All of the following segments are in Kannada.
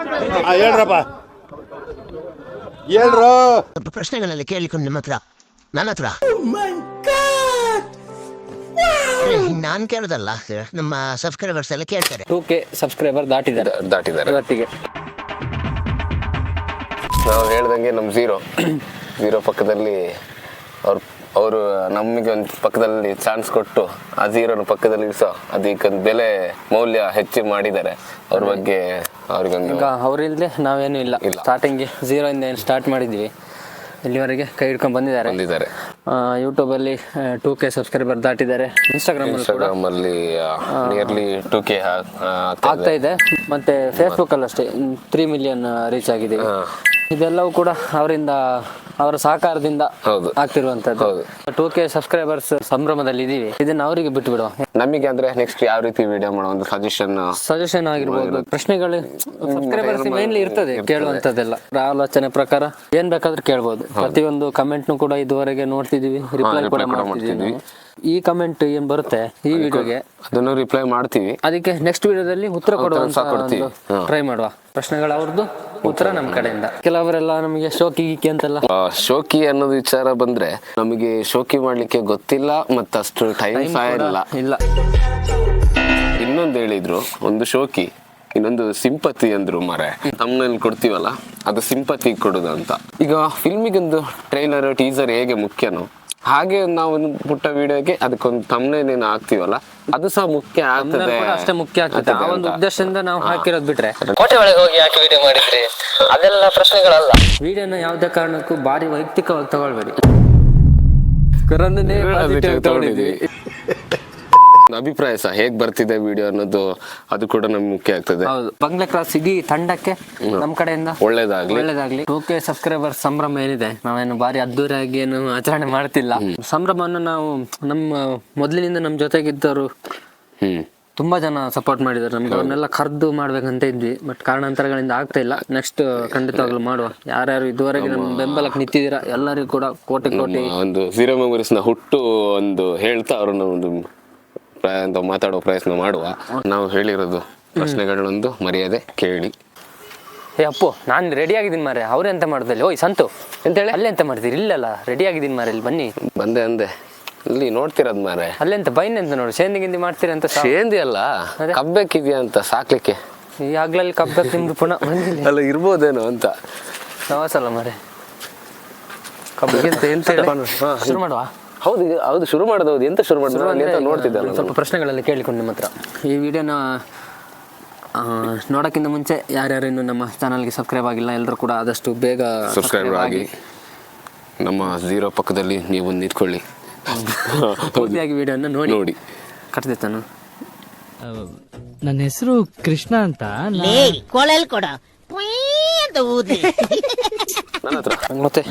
ಆ, ಹೇಳ್ರಪ್ಪ. ಹೇಳ್ರು. ಪ್ರಶ್ನೆಗಳಲ್ಲಿ ಕೇಳಿಕೊಂಡು ನಿಮ್ಮ ಹತ್ರ ನನ್ನ ಹತ್ರ. ನಾನು ಕೇಳುದಲ್ಲ ನಮ್ಮ ಸಬ್ಸ್ಕ್ರೈಬರ್ಸ್ ಎಲ್ಲ ಕೇಳ್ತಾರೆ. ಟೂ ಕೆ ಸಬ್ಸ್ಕ್ರೈಬರ್ ದಾಟಿದ್ದಾರೆ. ದಾಟಿದ್ದಾರೆ. ಇವತ್ತಿಗೆ. ನಾವು ಹೇಳ್ದಂಗೆ ನಮ್ಮ ಝೀರೋ ಝೀರೋ ಪಕ್ಕದಲ್ಲಿ ಅವ್ರು ಅವರು ನಮಗೆ ಒಂದು ಪಕ್ಕದಲ್ಲಿ ಚಾನ್ಸ್ ಕೊಟ್ಟು ಆ ಝೀರೋನ ಪಕ್ಕದಲ್ಲಿ ಇರಿಸೋ ಅದಕ್ಕೊಂದು ಬೆಲೆ ಮೌಲ್ಯ ಹೆಚ್ಚು ಮಾಡಿದ್ದಾರೆ. ಅವ್ರ ಬಗ್ಗೆ ಅವ್ರಿಗೊಂದು ಈಗ ಅವ್ರಿಲ್ದೆ ನಾವೇನು ಇಲ್ಲ. ಇಲ್ಲ. ಸ್ಟಾರ್ಟಿಂಗ್ ಝೀರೋ ಇಂದ ಏನು ಸ್ಟಾರ್ಟ್ ಮಾಡಿದ್ವಿ ಇಲ್ಲಿವರೆಗೆ ಕೈ ಹಿಡ್ಕೊಂಡು ಬಂದಿದ್ದಾರೆ. ಬಂದಿದ್ದಾರೆ. ಯೂಟ್ಯೂಬಲ್ಲಿ ಟೂ ಕೆ ಸಬ್ಸ್ಕ್ರೈಬರ್ ದಾಟಿದ್ದಾರೆ. ಇನ್ಸ್ಟಾಗ್ರಾಮ್ ಕೂಡ. ಇನ್ಸ್ಟಾಗ್ರಾಮ್ ಅಲ್ಲಿ ನಿಯರ್ಲಿ ಟೂ ಕೆ ಆಗ್ತಾ ಇದೆ. ಮತ್ತೆ ಫೇಸ್ಬುಕ್ ಅಲ್ಲಿ ಅಷ್ಟೇ ತ್ರೀ ಮಿಲಿಯನ್ ರೀಚ್ ಆಗಿದೆ. ಇದೆಲ್ಲವೂ ಕೂಡ ಅವರಿಂದ ಅವರ ಸಹಕಾರದಿಂದ ಹೌದು. ಆಗ್ತಿರುವಂತದ್ದು. ಟೂ ಕೆ ಸಬ್ಸ್ಕ್ರೈಬರ್ಸ್ ಸಂಭ್ರಮದಲ್ಲಿ ಇದೀವಿ ಇದನ್ನ ಅವರಿಗೆ ಬಿಟ್ಟು ಬಿಡುವ ನಮಗೆ ಅಂದ್ರೆ ನೆಕ್ಸ್ಟ್ ಯಾವ ರೀತಿ ವಿಡಿಯೋ ಮಾಡೋ ಒಂದು ಸಜೆಷನ್ ಸಜೆಷನ್ ಆಗಿರ್ಬೋದು. ಪ್ರಶ್ನೆಗಳು ಸಬ್ಸ್ಕ್ರೈಬರ್ಸ್ ಮೇನ್ಲಿ ಇರ್ತದೆ ಕೇಳುವಂತದ್ದೆಲ್ಲ ಆಲೋಚನೆ ಪ್ರಕಾರ ಏನ್ ಬೇಕಾದ್ರೂ ಕೇಳ್ಬೋದು. ಪ್ರತಿಯೊಂದು ಕಮೆಂಟ್ನು ಕೂಡ ಇದುವರೆಗೆ ನೋಡ್ತಿದೀವಿ ರಿಪ್ಲೈ ಕೂಡ ಮಾಡ್ತಿದೀವಿ ಈ ಕಮೆಂಟ್ ಏನ್ ಬರುತ್ತೆ? ಈ ವಿಡಿಯೋಗೆ ಅದನ್ನು ರಿಪ್ಲೈ ಮಾಡ್ತೀವಿ. ಅದಕ್ಕೆ ನೆಕ್ಸ್ಟ್ ವಿಡಿಯೋದಲ್ಲಿ ಉತ್ತರ ಕೊಡುವಂತ. ಟ್ರೈ ಮಾಡುವ. ಪ್ರಶ್ನೆಗಳು ಅವ್ರದ್ದು ಉತ್ತರ ನಮ್ಮ ಕಡೆಯಿಂದ. ಕೆಲವರೆಲ್ಲ ನಮಗೆ ಶೋಕಿ ಗೀಕಿ ಅಂತೆಲ್ಲ ಶೋಕಿ ಅನ್ನೋದು ವಿಚಾರ ಬಂದ್ರೆ ನಮಗೆ ಶೋಕಿ ಮಾಡ್ಲಿಕ್ಕೆ ಗೊತ್ತಿಲ್ಲ ಮತ್ತೆ ಅಷ್ಟು ಟೈಮ್ ಸಹ ಇಲ್ಲ. ಇಲ್ಲ. ಇನ್ನೊಂದು ಹೇಳಿದ್ರು ಒಂದು ಶೋಕಿ ಇನ್ನೊಂದು ಸಿಂಪತಿ ಅಂದ್ರು ಮರೆ ತಮ್ಮನಲ್ಲಿ ಕೊಡ್ತೀವಲ್ಲ ಅದು ಸಿಂಪತಿ ಕೊಡುದು ಅಂತ ಈಗ ಫಿಲ್ಮಿಗೊಂದು ಟ್ರೈಲರ್ ಟೀಸರ್ ಹೇಗೆ ಮುಖ್ಯನೋ ಹಾಗೆ ನಾವು ಒಂದು ಪುಟ್ಟ ವಿಡಿಯೋಗೆ ಅದಕ್ಕೊಂದು ಏನು ಹಾಕ್ತಿವಲ್ಲ ಅದು ಸಹ ಮುಖ್ಯ ಆಗ್ತದೆ ಅಷ್ಟೇ ಮುಖ್ಯ ಆಗ್ತದೆ. ಆ ಒಂದು ಉದ್ದೇಶದಿಂದ ನಾವು ಹಾಕಿರೋದು ಬಿಟ್ರೆ. ಕೋಟೆ ಒಳಗೆ ಹೋಗಿ ಯಾಕೆ ವಿಡಿಯೋ ಮಾಡಿದ್ರಿ? ಅದೆಲ್ಲ ಪ್ರಶ್ನೆಗಳಲ್ಲ. ವಿಡಿಯೋನ ಯಾವುದೇ ಕಾರಣಕ್ಕೂ ಭಾರಿ ವೈಯಕ್ತಿಕವಾಗಿ ತಗೊಳ್ಬೇಡಿ. ಕರೋನನೇ ತಗೊಂಡಿದ್ವಿ ಅಭಿಪ್ರಾಯ ಸಹ ಹೇಗ್ ಬರ್ತಿದೆ ವಿಡಿಯೋ ಅನ್ನೋದು ಅದು ಕೂಡ ನಮ್ಗೆ ಮುಖ್ಯ ಆಗ್ತದೆ. ಹೌದು. ಬಂಗ್ಲೆ ಕ್ರಾಸ್ ಇಡೀ ತಂಡಕ್ಕೆ ನಮ್ಮ ಕಡೆಯಿಂದ ಒಳ್ಳೇದಾಗ್ಲಿ. ಒಳ್ಳೇದಾಗ್ಲಿ. ಓಕೆ ಸಬ್ಸ್ಕ್ರೈಬರ್ ಸಂಭ್ರಮ ಏನಿದೆ? ನಾವೇನು ಬಾರಿ ಅದ್ದೂರಿಯಾಗಿ ಏನು ಆಚರಣೆ ಮಾಡ್ತಿಲ್ಲ. ಸಂಭ್ರಮವನ್ನು ನಾವು ನಮ್ಮ ಮೊದಲಿನಿಂದ ನಮ್ಮ ಜೊತೆಗಿದ್ದವರು ಹ್ಮ್. ತುಂಬಾ ಜನ ಸಪೋರ್ಟ್ ಮಾಡಿದ್ದಾರೆ. ನಮ್ಗೆ ಅವ್ರನ್ನೆಲ್ಲ ಕರೆದು ಮಾಡ್ಬೇಕಂತ ಇದ್ವಿ. ಬಟ್ ಕಾರಣಾಂತರಗಳಿಂದ ಆಗ್ತಾ ಇಲ್ಲ. ನೆಕ್ಸ್ಟ್ ಖಂಡಿತವಾಗ್ಲೂ ಮಾಡುವ. ಯಾರ್ಯಾರು ಇದುವರೆಗೆ ನಮ್ಮ ಬೆಂಬಲಕ್ಕೆ ನಿಂತಿದ್ದೀರಾ? ಎಲ್ಲರಿಗೂ ಕೂಡ ಕೋಟಿ ಕೋಟಿ ಒಂದು ಝೀರೋ ಮೆಮೊರೀಸ್ನ ಹುಟ್ಟು ಒಂದು ಹೇಳ್ತಾ ಅವ್ರನ್ನ ಒಂದು ಅಂತ ಮಾತಾಡೋ ಪ್ರಯತ್ನ ಮಾಡುವ. ನಾವು ಹೇಳಿರೋದು ಪ್ರಶ್ನೆಗಳನ್ನೊಂದು ಮರ್ಯಾದೆ ಕೇಳಿ. ಏ ಅಪ್ಪು ನಾನು ರೆಡಿ ಆಗಿದ್ದೀನಿ ಮಾರೆ ಅವ್ರೆ ಎಂತ ಮಾಡ್ದಲ್ಲಿ ಓಯ್ ಸಂತು. ಅಂತ ಹೇಳಿ ಅಲ್ಲೇ ಎಂತ ಮಾಡ್ತೀರಿ? ಇಲ್ಲಲ್ಲ ರೆಡಿ ಆಗಿದ್ದೀನಿ ಮಾರೆ ಇಲ್ಲಿ ಬನ್ನಿ. ಬಂದೆ ಅಂದೆ. ಇಲ್ಲಿ ನೋಡ್ತಿರೋದು ಮಾರೆ ಅಲ್ಲೆಂತ ಬೈನ್ ಅಂತ ನೋಡು? ಸೇಂದಿ ಗಿಂದಿ ಮಾಡ್ತೀರಿ ಅಂತ ಸೇಂದಿ ಅಲ್ಲ ಕಬ್ಬೇಕಿದ್ಯಾ ಅಂತ ಸಾಕ್ಲಿಕ್ಕೆ. ಈಗಾಗ್ಲಲ್ಲಿ ಕಬ್ಬಕ್ಕೆ ನಿಮ್ದು ಪುನಃ ಬಂದಿಲ್ಲ. ಅಲ್ಲ ಇರ್ಬೋದೇನೋ ಅಂತ. ನವಾಸಲ್ಲ ಮಾರೆ ಕಬ್ಬಿಗೆ ಅಂತ ಶುರು ಮಾಡುವ? ಹೌದು ಹೌದು ಶುರು ಮಾಡೋದು ಹೌದು. ಎಂತ ಶುರು ಮಾಡಿದ್ರು? ನೋಡ್ತಿದ್ದಲ್ಲ ಸ್ವಲ್ಪ ಪ್ರಶ್ನೆಗಳಲ್ಲಿ ಕೇಳಿಕೊಂಡು ನಿಮ್ಮ ಹತ್ರ. ಈ ವಿಡಿಯೋನ ನೋಡೋಕ್ಕಿಂತ ಮುಂಚೆ ಯಾರ್ಯಾರು ಇನ್ನು ನಮ್ಮ ಚಾನಲ್ಗೆ ಸಬ್ಸ್ಕ್ರೈಬ್ ಆಗಿಲ್ಲ ಎಲ್ಲರೂ ಕೂಡ ಆದಷ್ಟು ಬೇಗ ಸಬ್ಸ್ಕ್ರೈಬ್ ಆಗಿ. ನಮ್ಮ ಝೀರೋ ಪಕ್ಕದಲ್ಲಿ ನೀವು ನಿಂತ್ಕೊಳ್ಳಿ. ಪೂರ್ತಿಯಾಗಿ ವಿಡಿಯೋನ ನೋಡಿ. ನೋಡಿ. ಕಟ್ತಿತ್ತ ನನ್ನ ಹೆಸರು ಕೃಷ್ಣ ಅಂತ. ನಾ- ಲೇ ಕೊಳಲ್ ಕೊಡ. ಅಂತ ಊದಿ. ನನ್ನ ಹತ್ರ. ಮತ್ತೆ?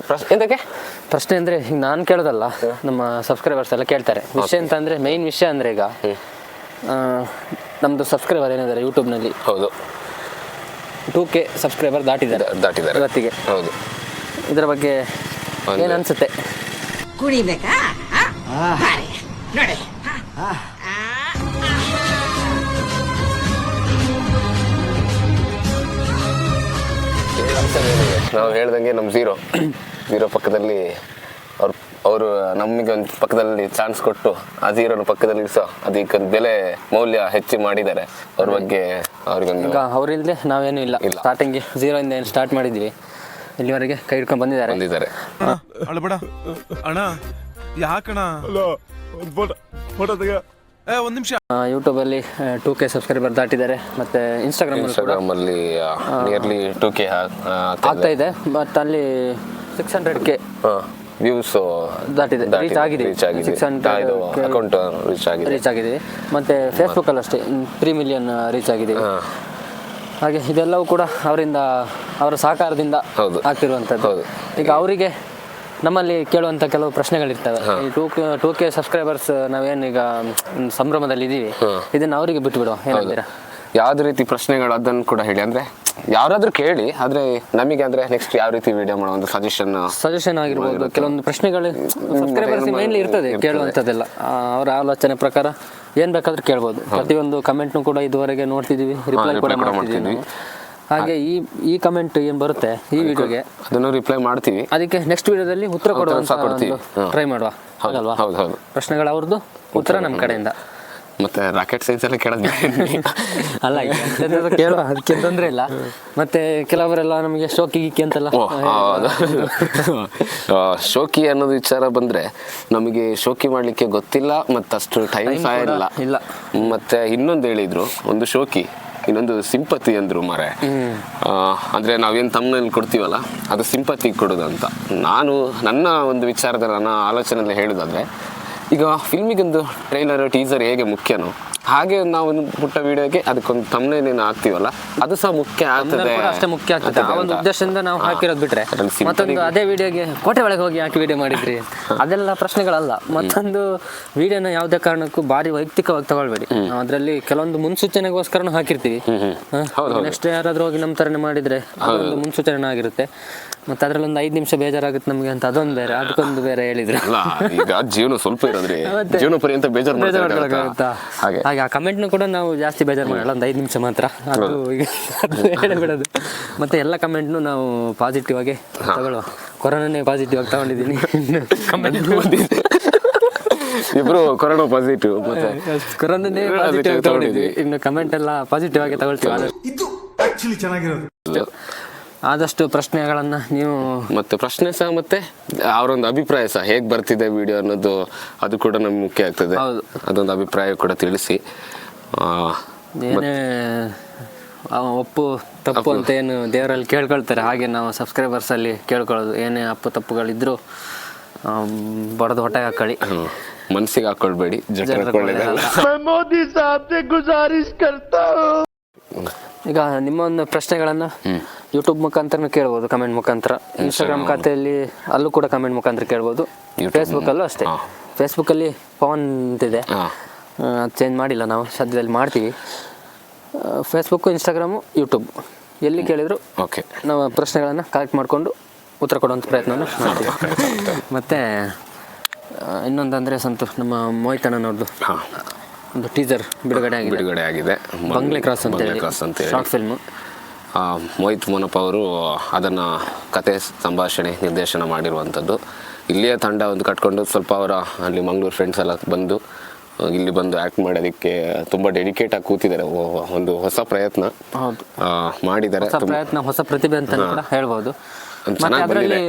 ಪ್ರಶ್ನೆ ಎಂತಕ್ಕೆ? ಪ್ರಶ್ನೆ ಅಂದ್ರೆ ಈಗ ನಾನು ಕೇಳೋದಲ್ಲ ನಮ್ಮ ಸಬ್ಸ್ಕ್ರೈಬರ್ಸ್ ಎಲ್ಲ ಕೇಳ್ತಾರೆ. ವಿಷಯ ಅಂತ ಅಂದ್ರೆ ಮೈನ್ ವಿಷಯ ಅಂದ್ರೆ ಈಗ ಆ, ನಮ್ದು ಸಬ್ಸ್ಕ್ರೈಬರ್ ಏನಿದ್ದಾರೆ ಯೂಟ್ಯೂಬ್ನಲ್ಲಿ ಹೌದು. ಟೂ ಕೆ ಸಬ್ಸ್ಕ್ರೈಬರ್ ದಾಟಿದ್ದಾರೆ. ದ- ದಾಟಿದ್ದಾರೆ. ಇವತ್ತಿಗೆ. ಹೌದು. ಇದರ ಬಗ್ಗೆ ಒಂದು- ಏನ್ ಅನ್ಸುತ್ತೆ? ಕುಡಿಬೇಕಾ? ನೋಡಿ ನಾವು ಹೇಳ್ದಂಗೆ ನಮ್ಮ ಝೀರೋ ಝೀರೋ ಪಕ್ಕದಲ್ಲಿ ಅವ್ರು ಅವರು ನಮಗೆ ಒಂದು ಪಕ್ಕದಲ್ಲಿ ಚಾನ್ಸ್ ಕೊಟ್ಟು ಆ ಝೀರೋನ ಪಕ್ಕದಲ್ಲಿ ಇರಿಸೋ ಅದಕ್ಕೊಂದು ಬೆಲೆ ಮೌಲ್ಯ ಹೆಚ್ಚು ಮಾಡಿದ್ದಾರೆ. ಅವ್ರ ಬಗ್ಗೆ ಅವ್ರಿಗೊಂದು ಈಗ ಅವ್ರಿಲ್ದೆ ನಾವೇನು ಇಲ್ಲ. ಇಲ್ಲ. ಸ್ಟಾರ್ಟಿಂಗ್ ಝೀರೋ ಇಂದ ಏನು ಸ್ಟಾರ್ಟ್ ಮಾಡಿದ್ವಿ. ಇಲ್ಲಿವರೆಗೆ ಕೈ ಹಿಡ್ಕೊಂಡು ಬಂದಿದ್ದಾರೆ. ಬಂದಿದ್ದಾರೆ. ಅಳಬೇಡ ಅಣ್ಣ ಯಾಕಣ ಏ ಒಂದ್ ನಿಮಿಷ. ಯೂಟ್ಯೂಬಲ್ಲಿ ಟೂ ಕೆ ಸಬ್ಸ್ಕ್ರೈಬರ್ ದಾಟಿದ್ದಾರೆ. ಮತ್ತೆ ಇನ್ಸ್ಟಾಗ್ರಾಮ್ ಅಲ್ಲಿ ನಿಯರ್ಲಿ ಟೂ ಕೆ ಆಗ್ತಾ ಇದೆ. ಬಟ್ ಅಲ್ಲಿ ಸಿಕ್ಸ್ ಹಂಡ್ರೆಡ್ ಕೆ ವ್ಯೂಸ್ ದಾಟಿದೆ. ರೀಚ್ ಆಗಿದೆ. ರೀಚ್ ಆಗಿದೆ. ಸಿಕ್ಸ್ ಹಂಡ್ರೆಡ್ ಅಕೌಂಟ್ ರೀಚ್ ಆಗಿದೆ. ರೀಚ್ ಆಗಿದೆ. ಮತ್ತೆ ಫೇಸ್ಬುಕ್ ಅಲ್ಲಿ ಅಷ್ಟೇ. ತ್ರೀ ಮಿಲಿಯನ್ ರೀಚ್ ಆಗಿದೆ. ಹಾ. ಹಾಗೆ ಇದೆಲ್ಲವೂ ಕೂಡ ಅವರಿಂದ ಅವರ ಸಹಕಾರದಿಂದ ಆಗ್ತಿರುವಂತದ್ದು ಆಗ್ತಿರುವಂಥದ್ದು. ಹೌದು. ಈಗ ಅವರಿಗೆ ನಮ್ಮಲ್ಲಿ ಕೇಳುವಂತ ಕೆಲವು ಪ್ರಶ್ನೆಗಳಿರ್ತವೆ. ಈ ಟೂ ಟೂ ಕೆ ಸಬ್ಸ್ಕ್ರೈಬರ್ಸ್ ನಾವೇನೀಗ ಸಂಭ್ರಮದಲ್ಲಿ ಇದ್ದೀವಿ ಇದನ್ನ ಅವರಿಗೆ ಬಿಟ್ಟು ಬಿಡುವ ಏನಂತೀರಾ ಯಾವ್ದು ರೀತಿ ಪ್ರಶ್ನೆಗಳು ಅದನ್ನು ಕೂಡ ಹೇಳಿ ಅಂದ್ರೆ ಯಾರಾದ್ರೂ ಕೇಳಿ ಆದ್ರೆ ನಮಗೆ ಅಂದ್ರೆ ನೆಕ್ಸ್ಟ್ ಯಾವ ರೀತಿ ವಿಡಿಯೋ ಮಾಡೋ ಒಂದು ಸಜೆಷನ್ ಸಜೆಷನ್ ಆಗಿರ್ಬೋದು ಕೆಲವೊಂದು ಪ್ರಶ್ನೆಗಳು ಸಬ್ಸ್ಕ್ರೈಬರ್ಸ್ ಮೇನ್ಲಿ ಇರ್ತದೆ ಕೇಳುವಂಥದ್ದೆಲ್ಲ. ಅವರ ಆಲೋಚನೆ ಪ್ರಕಾರ ಏನ್ ಬೇಕಾದ್ರೂ ಕೇಳ್ಬೋದು. ಪ್ರತಿಯೊಂದು ಕಮೆಂಟ್ನು ಕೂಡ ಇದುವರೆಗೆ ನೋಡ್ತಿದೀವಿ ರಿಪ್ಲೈ ಕೂಡ reply ಹಾಗೆ ಈ ಈ ಕಮೆಂಟ್ ಏನ್ ಬರುತ್ತೆ ಈ ವಿಡಿಯೋಗೆ ಅದನ್ನು ರಿಪ್ಲೈ ಮಾಡ್ತೀವಿ. ಅದಕ್ಕೆ ನೆಕ್ಸ್ಟ್ ವಿಡಿಯೋದಲ್ಲಿ ಉತ್ತರ. ಹಾ. ಟ್ರೈ ಮಾಡುವ. ಹೌದಲ್ವಾ ಹೌದು ಹೌದು. ಪ್ರಶ್ನೆಗಳು ಅವ್ರದ್ದು ಉತ್ತರ ನಮ್ಮ ಕಡೆಯಿಂದ. ಮತ್ತೆ ರಾಕೆಟ್ ಸೈನ್ಸ್ ಎಲ್ಲ ಕೇಳೋದು ಅಲ್ಲ ಕೇಳುವ ಅದಕ್ಕೆ ತೊಂದರೆ ಇಲ್ಲ. ಮತ್ತೆ ಕೆಲವರೆಲ್ಲ ನಮಗೆ ಶೋಕಿ ಗೀಕಿ ಅಂತೆಲ್ಲ. ಶೋಕಿ ಅನ್ನೋದು ವಿಚಾರ ಬಂದ್ರೆ ನಮಗೆ ಶೋಕಿ ಮಾಡ್ಲಿಕ್ಕೆ ಗೊತ್ತಿಲ್ಲ ಮತ್ತಷ್ಟು ಟೈಮ್ ಸಹ ಇಲ್ಲ. ಇಲ್ಲ. ಮತ್ತೆ ಇನ್ನೊಂದು ಹೇಳಿದ್ರು ಒಂದು ಶೋಕಿ. ಇನ್ನೊಂದು ಸಿಂಪತಿ ಅಂದ್ರು ಮರೆ ಅಂದರೆ ನಾವೇನ್ ತಮ್ಮನಲ್ಲಿ ಕೊಡ್ತೀವಲ್ಲ, ಅದು ಸಿಂಪತಿ ಕೊಡೋದಂತ. ನಾನು ನನ್ನ ಒಂದು ವಿಚಾರದಲ್ಲಿ ನನ್ನ ಆಲೋಚನೆಯಲ್ಲಿ ಹೇಳುದಾದ್ರೆ, ಈಗ ಫಿಲ್ಮಿಗೊಂದು ಟ್ರೈಲರ್ ಟೀಸರ್ ಹೇಗೆ ಮುಖ್ಯನೋ ಹಾಗೆ ನಾವು ಒಂದು ಪುಟ್ಟ ವಿಡಿಯೋಗೆ ಅದಕ್ಕೊಂದು ತಮ್ಮನೇನೇನು ಹಾಕ್ತೀವಲ್ಲ ಅದು ಸಹ ಮುಖ್ಯ ಆಗ್ತದೆ ಅಷ್ಟೇ ಮುಖ್ಯ ಆಗ್ತದೆ. ಆ ಒಂದು ಉದ್ದೇಶದಿಂದ ನಾವು. ಹಾಕಿರೋದು ಬಿಟ್ರೆ ಮತ್ತೊಂದು ಅದೇ ವಿಡಿಯೋಗೆ ಕೋಟೆ ಒಳಗೆ ಹೋಗಿ ಯಾಕೆ ವಿಡಿಯೋ ಮಾಡಿದ್ರಿ? ಅದೆಲ್ಲ ಪ್ರಶ್ನೆಗಳಲ್ಲ. ಮತ್ತೊಂದು ವಿಡಿಯೋನ ಯಾವುದೇ ಕಾರಣಕ್ಕೂ ಭಾರಿ ವೈಯಕ್ತಿಕವಾಗಿ ತಗೊಳ್ಬೇಡಿ. ಅದರಲ್ಲಿ ಕೆಲವೊಂದು ಮುನ್ಸೂಚನೆಗೋಸ್ಕರನು ಹಾಕಿರ್ತೀವಿ. ನೆಕ್ಸ್ಟ್ ಯಾರಾದ್ರೂ ಹೋಗಿ ನಮ್ಮ ತರನೇ ಮಾಡಿದ್ರೆ ಅದೊಂದು ಮುನ್ಸೂಚನೆ ಆಗಿರುತ್ತೆ. ಮತ್ತೆ ಅದ್ರಲ್ಲಿ ಒಂದು ಐದು ನಿಮಿಷ ಬೇಜಾರಾಗುತ್ತೆ ನಮಗೆ ಅಂತ ಅದೊಂದು ಬೇರೆ ಅದಕ್ಕೊಂದು ಬೇರೆ ಹೇಳಿದ್ರು. ಅಲ್ಲ ಈಗ ಜೀವನ ಸ್ವಲ್ಪ ಇರೋದ್ರಿ. ಮತ್ತೆ? ಜೀವನ ಪರ್ಯಂತ ಬೇಜಾರು ಬೇಜಾರು ಮಾಡ್ಕೊಳಕ್ಕಾಗತ್ತಾ? ಮಾಡ್ಕೊಳಕ್ಕಾಗತ್ತಾ? ಹಾಗೆ. ಹಾಗೆ ಆ ನ ಕೂಡ ನಾವು ಜಾಸ್ತಿ ಬೇಜಾರು ಮಾಡಲ್ಲ ಒಂದು ಐದು ನಿಮಿಷ ಮಾತ್ರ. ಅದು ಈಗ ಬಿಡೋದು ಹೇಳಿಬಿಡೋದು. ಮತ್ತೆ ಎಲ್ಲ ಕಮೆಂಟ್ನು ನಾವು ಪಾಸಿಟಿವ್ ಆಗಿ ತಗೊಳ್ಳುವ. ಕೊರೋನಾನೇ ಪಾಸಿಟಿವ್ ಆಗಿ ತಗೊಂಡಿದ್ದೀನಿ. ಕಮೆಂಟ್ ಇಬ್ರು ಕೊರೋನಾ ಪಾಸಿಟಿವ್ ಮತ್ತೆ ಕೊರೋನಾನೇ ಪಾಸಿಟಿವ್ ಆಗಿ ತಗೊಂಡಿದ್ವಿ ಇನ್ನು ಕಮೆಂಟ್ ಎಲ್ಲ ಪಾಸಿಟಿವ್ ಆಗಿ ತಗೊಳ್ತೀವಿ. ಇದು ಆಕ್ಚುಲಿ ಚೆನ್ನಾಗಿರೋದು. ಆದಷ್ಟು ಪ್ರಶ್ನೆಗಳನ್ನ ನೀವು ಮತ್ತೆ ಪ್ರಶ್ನೆ ಸಹ ಮತ್ತೆ ಅವರೊಂದು ಅಭಿಪ್ರಾಯ ಸಹ ಹೇಗ್ ಬರ್ತಿದೆ ವಿಡಿಯೋ ಅನ್ನೋದು ಅದು ಕೂಡ ನಮ್ಗೆ ಮುಖ್ಯ ಆಗ್ತದೆ. ಅದೊಂದು ಅಭಿಪ್ರಾಯ ಕೂಡ ತಿಳಿಸಿ. ಏನೇ ಒಪ್ಪು ತಪ್ಪು ಅಂತ ಏನು ದೇವರಲ್ಲಿ ಕೇಳ್ಕೊಳ್ತಾರೆ. ಹಾಗೆ ನಾವು ಸಬ್ಸ್ಕ್ರೈಬರ್ಸ್ ಅಲ್ಲಿ ಕೇಳ್ಕೊಳ್ಳೋದು. ಏನೇ ಅಪ್ಪು ತಪ್ಪುಗಳಿದ್ರು ಬಡದು ಹೊಟ್ಟೆ ಹಾಕೊಳ್ಳಿ. ಮನಸ್ಸಿಗೆ ಮನ್ಸಿಗೆ ಹಾಕೊಳ್ಬೇಡಿ. ಮೋದಿ ಗುಜಾರಿಸ್ ಈಗ ನಿಮ್ಮ ಒಂದು ಪ್ರಶ್ನೆಗಳನ್ನ ಯೂಟ್ಯೂಬ್ ಮುಖಾಂತರ ಕೇಳ್ಬೋದು ಕಮೆಂಟ್ ಮುಖಾಂತರ. ಇನ್ಸ್ಟಾಗ್ರಾಮ್ ಖಾತೆಯಲ್ಲಿ ಅಲ್ಲೂ ಕೂಡ ಕಮೆಂಟ್ ಮುಖಾಂತರ ಕೇಳ್ಬೋದು. YouTube ಫೇಸ್ಬುಕ್ ಅಲ್ಲೂ ಅಷ್ಟೇ. ಫೇಸ್ಬುಕ್ಕಲ್ಲಿ ಫೇಸ್ಬುಕ್ ಅಲ್ಲಿ ಪವನ್ ಅಂತಿದೆ. ಚೇಂಜ್ ಮಾಡಿಲ್ಲ ನಾವು ಸದ್ಯದಲ್ಲಿ ಮಾಡ್ತೀವಿ. ಫೇಸ್ಬುಕ್ಕು ಇನ್ಸ್ಟಾಗ್ರಾಮು ಯೂಟ್ಯೂಬ್ ಎಲ್ಲಿ ಕೇಳಿದ್ರು ಓಕೆ ನಾವು ಪ್ರಶ್ನೆಗಳನ್ನು ಕಲೆಕ್ಟ್ ಮಾಡಿಕೊಂಡು ಉತ್ತರ ಕೊಡುವಂಥ ಪ್ರಯತ್ನವನ್ನು ಮಾಡ್ತೀವಿ. ಮತ್ತು ಇನ್ನೊಂದಂದರೆ ಸಂತು ನಮ್ಮ ಮೋಹಿತ್ ಅಣ್ಣನವ್ರದ್ದು ಹಾ. ಒಂದು ಟೀಸರ್ ಬಿಡುಗಡೆ ಆಗಿದೆ. ಬಿಡುಗಡೆ ಆಗಿದೆ. ಬಂಗ್ಲೆ ಕ್ರಾಸ್ ಅಂತ ಹೇಳಿ. ಶಾರ್ಟ್ ಫಿಲ್ಮು ಮೋಹಿತ್ ಮೋನಪ್ಪ ಅವರು ಅದನ್ನು ಕತೆ ಸಂಭಾಷಣೆ ನಿರ್ದೇಶನ ಮಾಡಿರುವಂಥದ್ದು. ಇಲ್ಲಿಯ ತಂಡ ಒಂದು ಕಟ್ಕೊಂಡು ಸ್ವಲ್ಪ ಅವರ ಅಲ್ಲಿ ಮಂಗಳೂರು ಫ್ರೆಂಡ್ಸ್ ಎಲ್ಲ ಬಂದು ಇಲ್ಲಿ ಬಂದು ಆ್ಯಕ್ಟ್ ಮಾಡೋದಕ್ಕೆ ತುಂಬ ಡೆಡಿಕೇಟ್ ಆಗಿ ಕೂತಿದ್ದಾರೆ. ಒಂದು ಹೊಸ ಪ್ರಯತ್ನ ಮಾಡಿದ್ದಾರೆ. ಹೊಸ ಪ್ರಯತ್ನ ಹೊಸ ಪ್ರತಿಭೆ ಅಂತ ಕೂಡ ಹೇಳ್ಬೋದು. ಅದರಲ್ಲಿ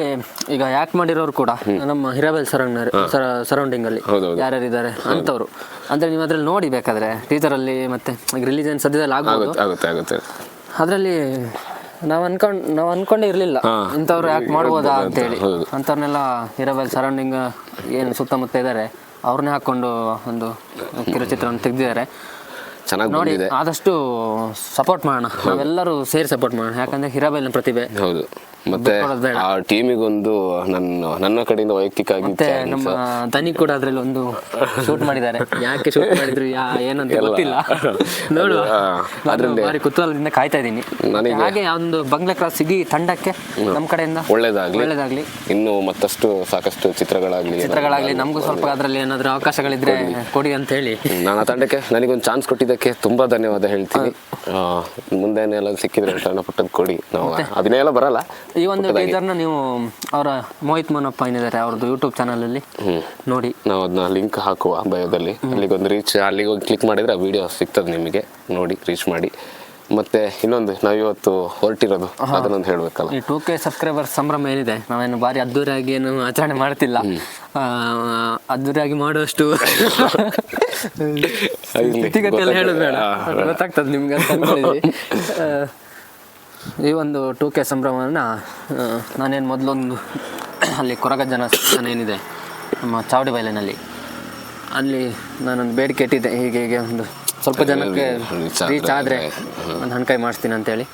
ಈಗ ಆ್ಯಕ್ಟ್ ಮಾಡಿರೋರು ಕೂಡ ನಮ್ಮ ಹಿರಾಬೆಲ್ ಸರೌಂಡ್ ಸರೌಂಡಿಂಗ್ ಅಲ್ಲಿ ಹೌದೌದು. ಯಾರ್ಯಾರು ಇದ್ದಾರೆ ಅಂತವ್ರು. ಅಂದ್ರೆ ನೀವು ಅದ್ರಲ್ಲಿ ನೋಡಿ ಬೇಕಾದ್ರೆ ಟೀಚರ್ ಅಲ್ಲಿ ಮತ್ತೆ ರಿಲಿಜನ್ ಸದ್ಯದಲ್ಲಿ ಆಗುತ್ತೆ. ಅದರಲ್ಲಿ ನಾವು ಅನ್ಕೊಂಡ್ ನಾವು ಅನ್ಕೊಂಡೇ ಇರ್ಲಿಲ್ಲ. ಇಂಥವ್ರು ಯಾಕೆ ಮಾಡ್ಬೋದಾ ಅಂತ, ಅಂತೇಳಿ. ಅಂಥವ್ರನ್ನೆಲ್ಲ ಹಿರಾಬೆಲ್ ಸರೌಂಡಿಂಗ್ ಏನು ಸುತ್ತಮುತ್ತ ಇದ್ದಾರೆ ಅವ್ರನ್ನೇ ಹಾಕೊಂಡು ಒಂದು ಕಿರುಚಿತ್ರವನ್ನು ತೆಗ್ದಿದ್ದಾರೆ. ಚೆನ್ನಾಗಿ ನೋಡಿ ಆದಷ್ಟು ಸಪೋರ್ಟ್ ಮಾಡೋಣ. ನಾವೆಲ್ಲರೂ ಸೇರಿ ಸಪೋರ್ಟ್ ಮಾಡೋಣ. ಯಾಕಂದ್ರೆ ಹಿರಾಬೆಲ್ನ ಪ್ರತಿಭೆ. ಹೌದು. ಮತ್ತೆ. ಆ ಟೀಮಿಗೊಂದು ನನ್ನ ನನ್ನ ಕಡೆಯಿಂದ ವೈಯಕ್ತಿಕವಾಗಿ ಮತ್ತೆ ನಮ್ಮ ತನಿ ಕೂಡ ಅದ್ರಲ್ಲಿ ಒಂದು ಶೂಟ್ ಮಾಡಿದ್ದಾರೆ. ಯಾಕೆ ಶೂಟ್ ಮಾಡಿದ್ರು ಯಾ ಏನಂತ ಗೊತ್ತಿಲ್ಲ. ನೋಡು ಅದ್ರಲ್ಲಿ- ಭಾರಿ ಕುತೂಹಲದಿಂದ ಕಾಯ್ತಾ ಇದ್ದೀನಿ. ನನಗೆ- ಹಾಗೆ ಒಂದು ಬಂಗ್ಲೆ ಕ್ರಾಸ್ ಇಡೀ ತಂಡಕ್ಕೆ ನಮ್ಮ ಕಡೆಯಿಂದ. ಒಳ್ಳೇದಾಗ್ಲಿ. ಒಳ್ಳೇದಾಗ್ಲಿ. ಇನ್ನು ಮತ್ತಷ್ಟು ಸಾಕಷ್ಟು ಚಿತ್ರಗಳಾಗ್ಲಿ ಚಿತ್ರಗಳಾಗ್ಲಿ ನಮಗೂ ಸ್ವಲ್ಪ ಅದರಲ್ಲಿ ಏನಾದ್ರು ಅವಕಾಶಗಳಿದ್ರೆ ಕೊಡಿ. ಅಂತ ಹೇಳಿ. ನಾನು ಆ ತಂಡಕ್ಕೆ ನನಗೊಂದು ಚಾನ್ಸ್ ಕೊಟ್ಟಿದ್ದಕ್ಕೆ ತುಂಬಾ ಧನ್ಯವಾದ ಹೇಳ್ತೀನಿ. ಮುಂದೆ ಮುಂದೆನೆಲ್ಲ ಸಿಕ್ಕಿದ್ರೆ ಸಣ್ಣ ಪುಟ್ಟದ್ ಕೊಡಿ. ನಾವು ಅದನ್ನೇ ಎಲ್ಲ ಬರಲ್ಲ. ಈ ಒಂದು. ಟೀಸರ್ನ ನೀವು ಅವರ ಮೋಹಿತ್ ಮನಪ್ಪ ಏನಿದ್ದಾರೆ ಅವ್ರದ್ದು ಯೂಟ್ಯೂಬ್ ಚಾನಲಲ್ಲಿ ನೋಡಿ. ನಾವು ಅದನ್ನ ಲಿಂಕ್ ಹಾಕುವ ಬಯೋದಲ್ಲಿ. ಅಲ್ಲಿಗೊಂದು ರೀಚ್ ಅಲ್ಲಿಗೆ ಹೋಗಿ ಕ್ಲಿಕ್ ಮಾಡಿದ್ರೆ ಆ ವಿಡಿಯೋ ಸಿಗ್ತದೆ ನಿಮಗೆ. ನೋಡಿ ರೀಚ್ ಮಾಡಿ. ಮತ್ತೆ ಇನ್ನೊಂದು ನಾವು ಇವತ್ತು ಹೊರಟಿರೋದು ಅದನ್ನೊಂದು ಹೇಳಬೇಕಲ್ಲ. ಈ ಟೂ ಕೆ ಸಬ್ಸ್ಕ್ರೈಬರ್ ಸಂಭ್ರಮ ಏನಿದೆ? ನಾವೇನು ಭಾರಿ ಅದ್ದೂರಿಯಾಗಿ ಏನು ಆಚರಣೆ ಮಾಡ್ತಿಲ್ಲ. ಅದ್ದೂರಿಯಾಗಿ ಮಾಡುವಷ್ಟು ಇಲ್ಲಿ ಸ್ಥಿತಿಗತಿ ಎಲ್ಲ ಹೇಳೋದು ಬೇಡ. ಗೊತ್ತಾಗ್ತದೆ. ನಿಮ್ಗೆ ಈ ಒಂದು ಟೂ ಕೆ ಸಂಭ್ರಮವನ್ನು ನಾನೇನು ಮೊದಲೊಂದು ಅಲ್ಲಿ ಕೊರಗ ಸ್ಥಾನ ಏನಿದೆ ನಮ್ಮ ಚಾವಡಿ ಬಯಲಿನಲ್ಲಿ ಅಲ್ಲಿ ನಾನೊಂದು ಬೇಡಿಕೆ ಇಟ್ಟಿದ್ದೆ. ಹೀಗೆ ಹೀಗೆ ಒಂದು ಸ್ವಲ್ಪ ಜನಕ್ಕೆ ರೀಚ್ ಆದರೆ ಒಂದು ಹಣ್ಕಾಯಿ ಮಾಡಿಸ್ತೀನಿ ಅಂತೇಳಿ.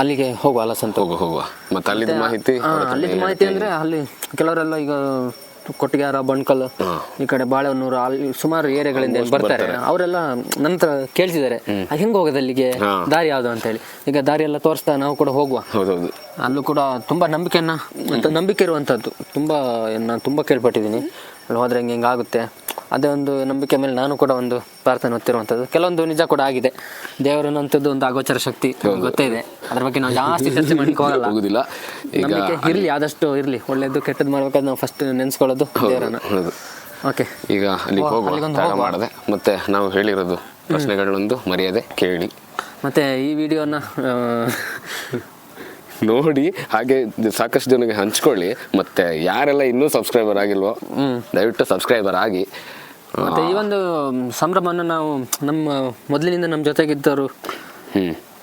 ಅಲ್ಲಿಗೆ ಹೋಗುವ ಅಲಸಂತ. ಹೋಗು ಹೋಗುವ. ಮತ್ತೆ ಅಲ್ಲಿ ಮಾಹಿತಿ ಅಲ್ಲಿ ಮಾಹಿತಿ ಅಂದರೆ ಅಲ್ಲಿ ಕೆಲವರೆಲ್ಲ ಈಗ ಕೊಟ್ಟಿಗೆಹಾರ ಬಣ್ಕಲ್ ಈ ಕಡೆ ಬಾಳೆಹೊನ್ನೂರು ಅಲ್ಲಿ ಸುಮಾರು ಏರಿಯಾಗಳಿಂದ ಬರ್ತಾರೆ. ಅವರೆಲ್ಲ ನಂತರ ಕೇಳ್ತಿದ್ದಾರೆ ಹೆಂಗ್ ಹೋಗೋದು ಅಲ್ಲಿಗೆ? ಯಾವ್ದು ದಾರಿ ಯಾವುದು? ಅಂತೇಳಿ. ಈಗ ದಾರಿ ಎಲ್ಲ ತೋರಿಸ್ತಾ ನಾವು ಕೂಡ ಹೋಗುವ. ಅಲ್ಲೂ ಕೂಡ ತುಂಬಾ ನಂಬಿಕೆಯನ್ನ ನಂಬಿಕೆ ಇರುವಂತದ್ದು ತುಂಬಾ ನಾನು ತುಂಬಾ ಕೇಳ್ಪಟ್ಟಿದ್ದೀನಿ. ಅಲ್ಲಿ ಹೋದ್ರೆ ಹಿಂಗೆ ಹಿಂಗೆ ಆಗುತ್ತೆ? ಅದೇ ಒಂದು ನಂಬಿಕೆ ಮೇಲೆ ನಾನು ಕೂಡ ಒಂದು ಪ್ರಾರ್ಥನೆ ಹೊತ್ತಿರುವಂಥದ್ದು. ಕೆಲವೊಂದು ನಿಜ ಕೂಡ ಆಗಿದೆ. ದೇವರನ್ನಂಥದ್ದು ಒಂದು ಅಗೋಚರ ಶಕ್ತಿ ಗೊತ್ತೇ ಇದೆ. ಅದ್ರ ಬಗ್ಗೆ ನಾವು ಜಾಸ್ತಿ ಚರ್ಚೆ ಮಾಡ್ಲಿಕ್ಕೆ ಹೋಗಲ್ಲ. ನಂಬಿಕೆ ಇರ್ಲಿ ಆದಷ್ಟು ಇರ್ಲಿ. ಒಳ್ಳೇದು ಕೆಟ್ಟದ್ದು ಮಾಡ್ಬೇಕಾದ್ರೆ ನಾವು ಫಸ್ಟ್ ನೆನೆಸ್ಕೊಳ್ಳೋದು ದೇವರನ್ನ. ಓಕೆ ಈಗ ಅಲ್ಲಿ ಹೋಗುವ ಅಲ್ಲಿಗೊಂದು ಮಾಡದೆ. ಮತ್ತೆ ನಾವು ಹೇಳಿರೋದು ಪ್ರಶ್ನೆಗಳೊಂದು ಮರ್ಯಾದೆ ಕೇಳಿ. ಮತ್ತೆ ಈ ವಿಡಿಯೋನ ನೋಡಿ ಹಾಗೆ ಸಾಕಷ್ಟು ಜನಕ್ಕೆ ಹಂಚ್ಕೊಳ್ಳಿ. ಮತ್ತೆ ಯಾರೆಲ್ಲ ಇನ್ನೂ ಸಬ್ಸ್ಕ್ರೈಬರ್ ಆಗಿಲ್ವೋ ದಯವಿಟ್ಟು ಸಬ್ಸ್ಕ್ರೈಬರ್ ಆಗಿ. ಮತ್ತೆ ಈ ಒಂದು ಸಂಭ್ರಮವನ್ನು ನಾವು ನಮ್ಮ ಮೊದಲಿನಿಂದ ನಮ್ಮ ಜೊತೆಗಿದ್ದವರು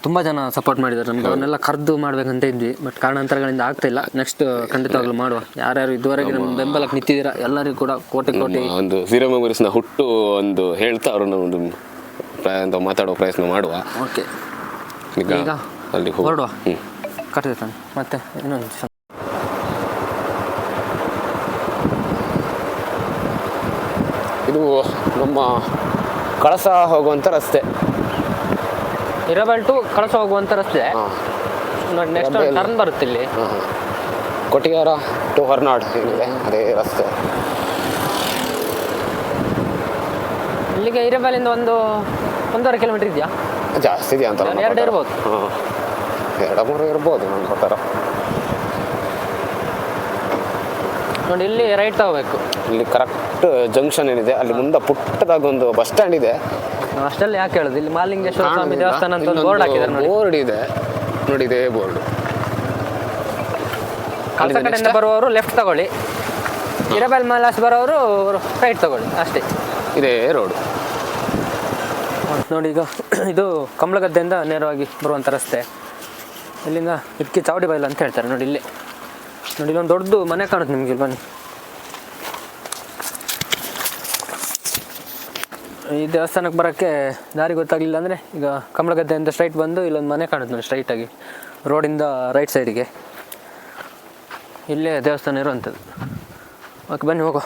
ತುಂಬಾ ಜನ ಸಪೋರ್ಟ್ ಮಾಡಿದ್ದಾರೆ. ನಮ್ಗೆ ಅವನ್ನೆಲ್ಲ ಕರೆದು ಮಾಡ್ಬೇಕಂತ ಇದ್ವಿ. ಬಟ್ ಕಾರಣಾಂತರಗಳಿಂದ ಆಗ್ತಾ ಇಲ್ಲ. ನೆಕ್ಸ್ಟ್ ಖಂಡಿತವಾಗ್ಲೂ ಮಾಡುವ. ಯಾರ್ಯಾರು ಇದುವರೆಗೆ ನಮ್ಮ ಬೆಂಬಲಕ್ಕೆ ನಿಂತಿದ್ದೀರಾ? ಎಲ್ಲರಿಗೂ ಕೂಡ ಕೋಟಿ ಕೋಟಿ ಒಂದು ಝೀರೋ ಮೆಮೊರೀಸ್ನ ಹುಟ್ಟು ಒಂದು ಹೇಳ್ತಾ ಅವ್ರನ್ನ ಒಂದು ಪ್ರಯತ್ನ ಅಂತ ಮಾತಾಡೋ ಪ್ರಯತ್ನ ಮಾಡುವ. ಓಕೆ ಈಗ ಅಲ್ಲಿ ಹೊರಡುವ. ತಾನೆ. ಮತ್ತೆ ಇನ್ನೊಂದು ಸ- ಇದು ನಮ್ಮ ಕಳಸ ಹೋಗುವಂಥ ರಸ್ತೆ ಇರಬಲ್ ಟು ಕಳಸ ಹೋಗುವಂಥ ರಸ್ತೆ. ನೋಡಿ ನೆಕ್ಸ್ಟ್. ಟರ್ನ್ ಬರುತ್ತೆ ಇಲ್ಲಿ ಕೊಟಿಯಾರ ಹಾ. ಟು ಹೊರನಾಡ್ ಏನಿದೆ ಅದೇ ರಸ್ತೆ ಇಲ್ಲಿಗೆ ಇರಬಲಿಂದ ಒಂದು ಒಂದೂವರೆ ಕಿಲೋಮೀಟರ್ ಇದೆಯಾ ಜಾಸ್ತಿ ಇದೆಯಾ ಅಂತ ಎರಡು. ಇರ್ಬೋದು. ಹಾಂ ಎರಡು ಮೂರು ಇರ್ಬೋದು ನನ್ನ ಪ್ರಕಾರ ನೋಡಿ ಇಲ್ಲಿ ರೈಟ್ ತಗೋಬೇಕು ಇಲ್ಲಿ ಕರೆಕ್ಟ್ ಜಂಕ್ಷನ್ ಏನಿದೆ ಅಲ್ಲಿ ಮುಂದೆ ಪುಟ್ಟದಾಗೊಂದು ಬಸ್ ಸ್ಟ್ಯಾಂಡ್ ಇದೆ. ಅಷ್ಟಲ್ಲಿ ಯಾಕೆ ಹೇಳೋದು? ಇಲ್ಲಿ ಮಾಲಿಂಗೇಶ್ವರ ಸ್ವಾಮಿ ದೇವಸ್ಥಾನ ಅಂತ ಒಂದು ಬೋರ್ಡ್ ಹಾಕಿದ್ದಾರೆ ನೋಡಿ. ಬೋರ್ಡ್ ಇದೆ. ನೋಡಿ ಇದೇ ಬೋರ್ಡ್ ಕಳಸ ಕಡೆಯಿಂದ ಬರುವವರು ಲೆಫ್ಟ್ ತಗೊಳ್ಳಿ. ಇರಬಲ್ ಮಾಲಾಸ್ ಬರೋರು ರೈಟ್ ತಗೊಳ್ಳಿ ಅಷ್ಟೇ. ಇದೇ ರೋಡ್ ನೋಡಿ ಈಗ ಇದು ಕಮಲಗದ್ದೆಯಿಂದ ನೇರವಾಗಿ ಬರುವಂಥ ರಸ್ತೆ. ಇಲ್ಲಿಂದ ಇದಕ್ಕೆ ಚಾವಡಿ ಬೈಲು ಅಂತ ಹೇಳ್ತಾರೆ. ನೋಡಿ ಇಲ್ಲಿ. ನೋಡಿ ಇಲ್ಲೊಂದು ದೊಡ್ಡದು ಮನೆ ಕಾಣುತ್ತೆ ನಿಮಗೆ ಇಲ್ಲಿ ಬನ್ನಿ. ಈ ದೇವಸ್ಥಾನಕ್ಕೆ ಬರೋಕ್ಕೆ ದಾರಿ ಗೊತ್ತಾಗಲಿಲ್ಲ ಅಂದರೆ ಈಗ ಕಮಲಗದ್ದೆಯಿಂದ ಸ್ಟ್ರೈಟ್ ಬಂದು ಇಲ್ಲೊಂದು ಮನೆ ಕಾಣುತ್ತೆ ನೋಡಿ ಸ್ಟ್ರೈಟಾಗಿ ರೋಡಿಂದ ರೈಟ್ ಸೈಡಿಗೆ ಇಲ್ಲೇ ದೇವಸ್ಥಾನ ಇರುವಂಥದ್ದು. ಓಕೆ ಬನ್ನಿ ಹೋಗೋ.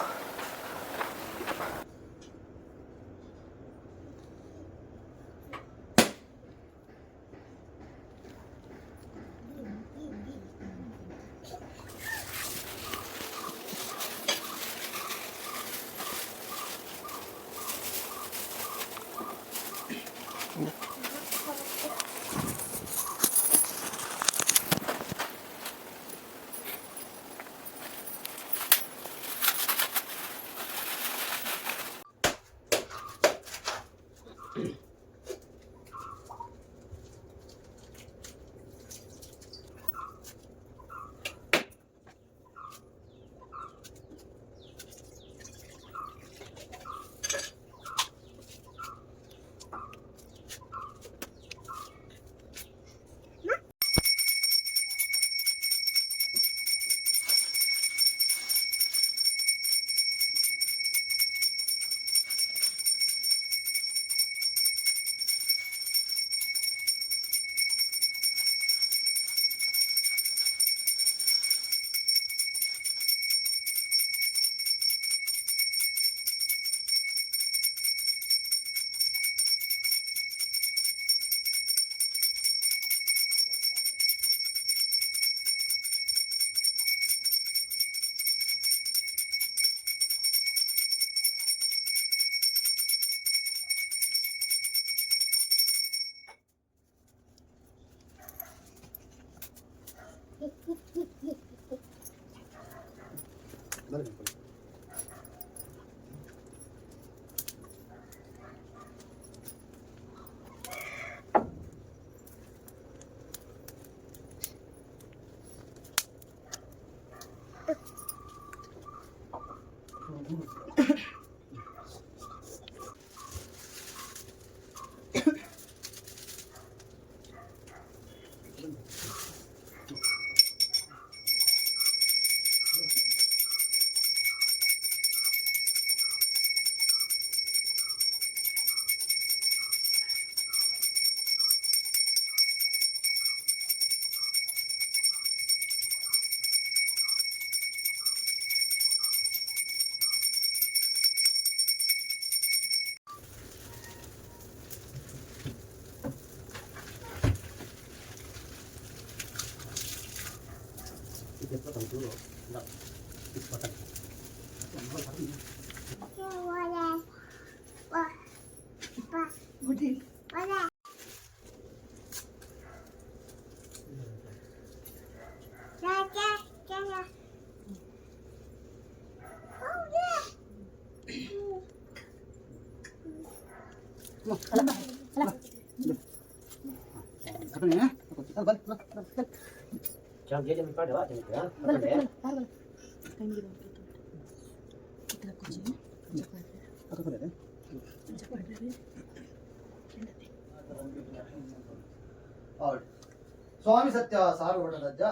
ಸ್ವಾಮಿ ಸತ್ಯ ಸಾರ್ವಡದಜ್ಜ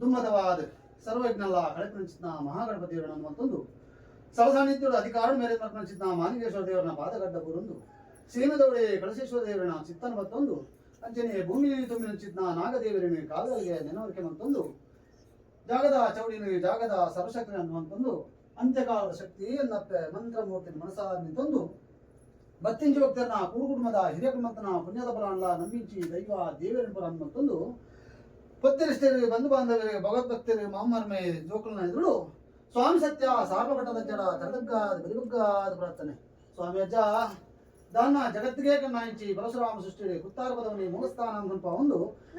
ದುಮ್ಮದವಾದ ಸರ್ವಜ್ಞಲ್ಲ ಕಳೆಪಣಿಸಿದ ಮಹಾಗಣಪತಿಯವರನ್ನು ಮತ್ತೊಂದು. ಸವಸಾನ್ನಿಧ್ಯದ ಅಧಿಕಾರ ಮೇಲೆ ನರ್ಪಣಿಸಿದ ಮಾನಿಕೇಶ್ವರ ದೇವರನ್ನ ಪಾದಗಡ್ಡ ಬುರಂದು. ಸೀಮದವಳೆ ಕಳಸೇಶ್ವರ ದೇವರನ್ನ ಚಿತ್ತನ ಮತ್ತೊಂದು. ಅಂಚನೆ ಭೂಮಿಯಲ್ಲಿ ತುಂಬಿನ ನಾಗದೇವರನ್ನು ಕಾಲಗಳಿಗೆ ನೆನವರಿಕೆ ಮತ್ತೊಂದು. ಜಾಗದ ಚೌಡಿನ, ಜಾಗದ ಸರ್ವಶಕ್ತಿ ಅನ್ನುವಂತಂದು. ಅಂತ್ಯಕಾಲದ ಶಕ್ತಿ ಎನ್ನಪ್ಪೆ ಮಂತ್ರಮೂರ್ತಿ ಮನಸಾರ ನಿಂತೊಂದು ಬತ್ತಿಂಚಿ ಭಕ್ತರನ್ನ, ಕುರುಕುಟುಂಬದ ಹಿರಿಯ ಕುಟುಂಬತನ ಪುಣ್ಯದ ಬಲ ಅಲ್ಲ ನಂಬಿಂಚಿ ದೈವ, ದೇವರ ಬಲ ಅನ್ನುವಂತಂದು ಪತ್ತಿರಿಷ್ಟರಿಗೆ ಬಂಧು ಬಾಂಧವರಿಗೆ ಭಗವದ್ಭಕ್ತರಿಗೆ ಮಾಮರ್ಮೆ ಜೋಕುಲನ ಎದುರು. ಸ್ವಾಮಿ ಸತ್ಯ ಸಾರ್ವಘಟದ ಜಡ ತಡದಗ್ಗಾದ ಬರಿಬಗ್ಗಾದ ಪ್ರಾರ್ಥನೆ. ಸ್ವಾಮಿ ಅಜ್ಜ ದಾನ ಜಗತ್ತಿಗೆ ಕಣ್ಣಾಯಿಂಚಿ ಪರಶುರಾಮ ಸೃಷ್ಟಿಡೆ ಕುತ್ತಾರ ಪದವನಿ ಮೂಲಸ್ಥಾನ ಅನ್ಕೊಂಪ ಒಂದು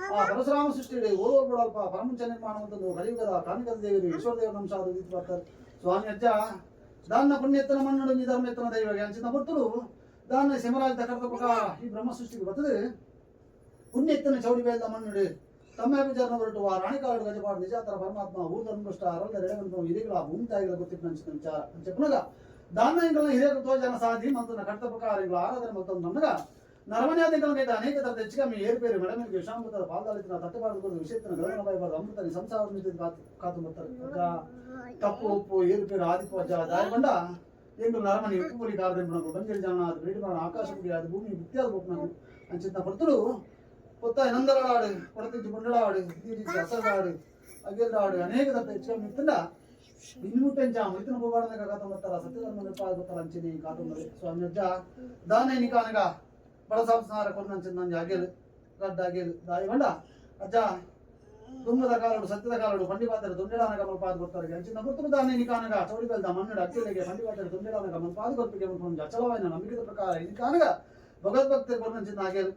ಆ ಪರಶುರಾಮ ಸೃಷ್ಟಿಡೆ ಓರ್ವರ್ ಬಿಡಲ್ಪ ಪರಮಂಚ ನಿರ್ಮಾಣ ಒಂದು ಕಲಿಯುಗದ ಕಾಮಿಕದ ದೇವರು ಈಶ್ವರ ದೇವರ ಅಂಶ ಅದು ಇದ್ದು ಬರ್ತಾರೆ ಸ್ವಾಮಿ ಅಜ್ಜ ದಾನ ಪುಣ್ಯೆತ್ತನ ಮಣ್ಣು ನಿ ಧರ್ಮೆತ್ತನ ದೈವಗೆ ಅಂಚಿನ ಬರ್ತರು ದಾನ ಸಿಮರಾಜ ಕರ್ತ ಪ್ರಕಾರ ಈ ಬ್ರಹ್ಮ ಸೃಷ್ಟಿಗೆ ಬರ್ತದೆ ಪುಣ್ಯೆತ್ತನ ಚೌಡಿ ಬೇದ ಮಣ್ಣುಡೆ ತಮ್ಮ ವಿಚಾರನ ಹೊರಟುವ ರಾಣಿಕಾಡು ಗಜಪಾಡು ನಿಜಾತರ ಪರಮಾತ್ಮ ಊರ್ಧರ್ಮಷ್ಟ ಅರಲ್ಲ ಎಡೆಗಂತ ಹಿರಿಗಳ ಭೂಮಿ ತಾಯಿಗಳ ಗೊತ್ತಿತ್ತು ನಂಚಿನ ವಿಚಾರ ಅಂಚೆ ಪುನಗ ದಾನ ಇಂಗಳ ಹಿರಿಯ ಜನ ಸಾಧಿ ಮತ್ತು ಕರ್ತ ಪ್ರಕಾರ ಇಂಗಳ ಆರಾಧನೆ ಮತ್ತೊಂದು ನನ್ನಗ ನರಮನ್ಯಾದಿಂಗಳ ಗೈದ ಅನೇಕ ತರದ ಹೆಚ್ಚು ಕಮ್ಮಿ ಏರ್ಪೇರು ಮೆಡಮಿಗೆ ವಿಷಾಮೃತರ ಪಾಲ್ದಾಳಿತಿನ ತಟ್ಟಬಾರದು ವಿಷಯತ್ತಿನ ಗಗನ ಬಾಯಬಾರದು ಅಮೃತ ಸಂಸಾರ ಮಿತಿದ ಕಾತು ಕಾತು ಬರ್ತಾರೆ ಅಜ್ಜ, ತಪ್ಪು ಉಪ್ಪು ಏರುಪೇರು ಆದಿಪು ಅಜ್ಜ ದಾಯಗೊಂಡ ಎಂದು ನರಮನಿ ಉಪ್ಪು ಪುಲಿ ಕಾರದೆ ಬಿಡಕು ಬಂಜರಿ ಜನ ಅದು ಬೇಡಿ ಮಾಡ ಆಕಾಶ ಪುಡಿ ಅದು ಭೂಮಿ ಮುಕ್ತಿಯಾದ ಬೋಕ್ನದು ಅಂಚಿನ ಪರ್ತರು పొత్త ఎనందరాడు కొడతించి గుండెలాడు తీరించి అసలాడు అగ్గెల్లాడు అనేక తప్ప ಹೆಚ್ಚು ಮಿತ್ತಂಡ ಇತನ ಹೋಗಾಡದ ಕಥ ಬರ್ತಾರ ಸತ್ಯಧರ್ಮ ನಿರ್ಪಾದ ಬರ್ತಾರ ಅಂಚಿನಿ ಕಾತುಂಬರಿ ಸ್ವಾಮಿ ಅಜ್ಜ ದಾನ ನಿಕಾನಗ ಬಡ ಸಂಸಾರ ಕೊನ್ನಂಚಿನ ನಂಜ ಅಗೆಲ್ ಗಡ್ಡ ಅಗೆಲ್ ದಾಯಿ ಬಂಡ ಅಜ್ಜ ತುಂಬದ ಕಾಲಡು ಸತ್ಯದ ಕಾಲಡು ಪಂಡಿಪಾತರ ದೊಂಡೆಡಾನಗ ಮಲ್ಪಾದ ಬರ್ತಾರೆ ಅಂಚಿನ ಗುರ್ತುರು ದಾನ ನಿಕಾನಗ ಚೌಡಿ ಬೆಲ್ದ ಮನ್ನಡ ಅಕ್ಕಿಲೆಗೆ ಪಂಡಿಪಾತರ ದೊಂಡೆಡಾನಗ ಮಲ್ಪಾದ ಗೊತ್ತಿಗೆ ಒಂದು ಅಚಲವಾಯಿನ ನಂಬಿಕೆದ ಪ್ರಕಾರ ನಿಕಾನಗ ಭಗವದ್ಭಕ್ತರು ಕೊನ್ನಂಚಿನ ಅಗೆಲ್